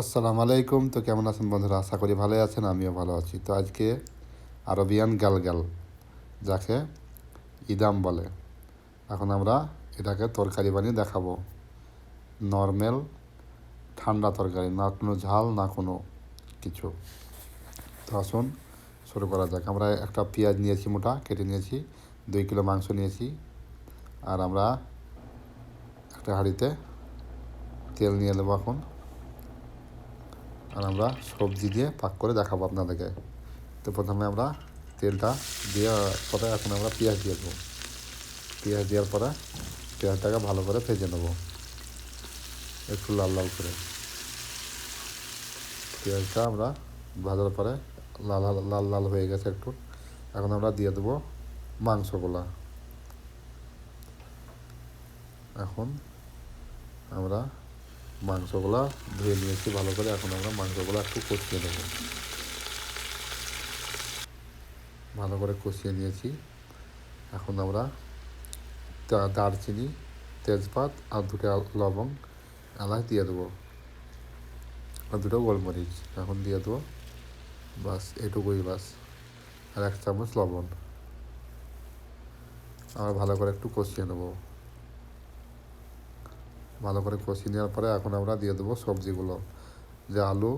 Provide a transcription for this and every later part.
আসসালামু আলাইকুম। তো কেমন আছেন বন্ধুরা? আশা করি ভালোই আছেন, আমিও ভালো আছি। তো আজকে আরবিয়ান গালগাল, যাকে ইদাম বলে। এখন আমরা এটাকে তরকারি বানিয়ে দেখাবো। নর্মাল, ঠান্ডা তরকারি, না কোনো ঝাল, না কোনো কিছু। তো আসুন, শুরু করা যাক। আমরা একটা পেঁয়াজ নিয়েছি মোটা, কেটে নিয়েছি, দুই কিলো মাংস নিয়েছি। আর আমরা একটা হাঁড়িতে তেল নিয়ে নেব এখন। আর আমরা সবজি দিয়ে পাক করে দেখাবো আপনাদেরকে। তো প্রথমে আমরা তেলটা দিয়ে পরে এখন আমরা পেঁয়াজ দিয়ে দেবো। পেঁয়াজ দেওয়ার পরে পেঁয়াজটাকে ভালো করে ভেজে নেব। একটু লাল লাল করে। পেঁয়াজটা আমরা ভাজার পরে লাল লাল লাল লাল হয়ে গেছে একটু। এখন আমরা দিয়ে দেবো মাংসগুলা। এখন আমরা মাংসগুলা ধুয়ে নিয়েছি ভালো করে। এখন আমরা মাংসগুলো একটু কষিয়ে দেবো ভালো করে কষিয়ে নিয়েছি। এখন আমরা দারচিনি, তেজপাত আর দুটো লবঙ্গ এলাচ দিয়ে দেবো। আর দুটো গোলমরিচ এখন দিয়ে দেবো। বাস এটুকুই বাস। আর এক চামচ লবণ। আর ভালো করে একটু কষিয়ে নেব। ভালো করে কষিয়ে নেওয়ার পরে এখন আমরা দিয়ে দেবো সবজিগুলো। যে আলু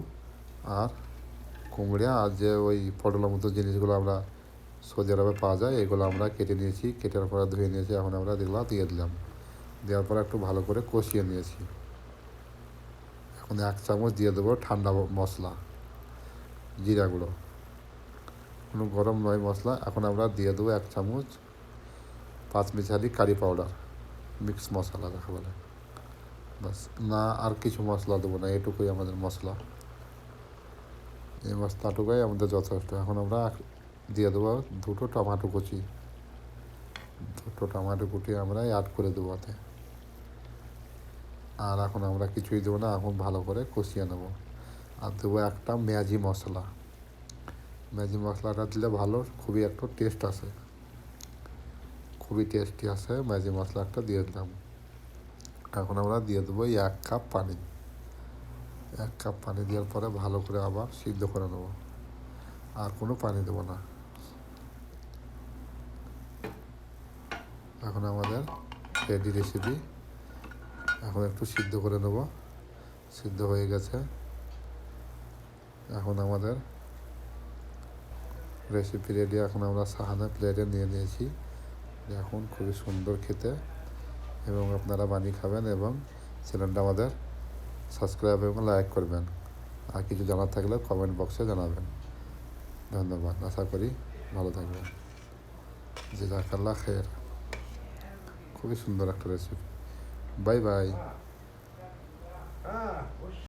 আর কুমড়া আর যে ওই পটলের মতো জিনিসগুলো আমরা সৌদি আরবে পাওয়া যায়, এগুলো আমরা কেটে নিয়েছি কেটার পরে ধুয়ে নিয়েছি, এখন আমরা এগুলো দিয়ে দিলাম। দেওয়ার পরে একটু ভালো করে কষিয়ে নিয়েছি। এখন এক চামচ দিয়ে দেবো ঠান্ডা মশলা জিরা গুঁড়ো কোনো গরম নয় মশলা, এখন আমরা দিয়ে দেবো এক চামচ পাঁচ মিশালি কারি পাউডার, মিক্স মশলা, দেখা বলে। বাস, না আর কিছু মশলা দেবো না, এটুকুই আমাদের মশলা। এই মশলাটুকুই আমাদের যথেষ্ট। এখন আমরা দিয়ে দেবো দুটো টমাটো কুচি। দুটো টমাটো কুটি আমরা অ্যাড করে দেবো ওতে আর এখন আমরা কিছুই দেবো না, এখন ভালো করে কষিয়ে নেব। আর দেবো একটা ম্যাজি মশলা। ম্যাজি মশলাটা দিলে ভালো, খুবই একটা টেস্ট আসে। খুবই টেস্টি আসে ম্যাজি মশলাটা, দিয়ে দিলাম। এখন আমরা দিয়ে দেবো এই এক কাপ পানি। এক কাপ পানি দেওয়ার পরে ভালো করে আবার সিদ্ধ করে নেব। আর কোনো পানি দেবো না। এখন আমাদের রেডি রেসিপি এখন একটু সিদ্ধ করে নেব। সিদ্ধ হয়ে গেছে। এখন আমাদের রেসিপি রেডি এখন আমরা সাহানা প্লেটে নিয়ে নিয়েছি। এখন খুবই সুন্দর খেতে। এবং আপনারা বানিয়ে খাবেন এবং চ্যানেলটা আমাদের সাবস্ক্রাইব এবং লাইক করবেন। আর কিছু জানার থাকলে কমেন্ট বক্সে জানাবেন। ধন্যবাদ। আশা করি ভালো থাকবেন। যে জাকাল্লা খের খুবই সুন্দর একটা রেসিপি বাই বাই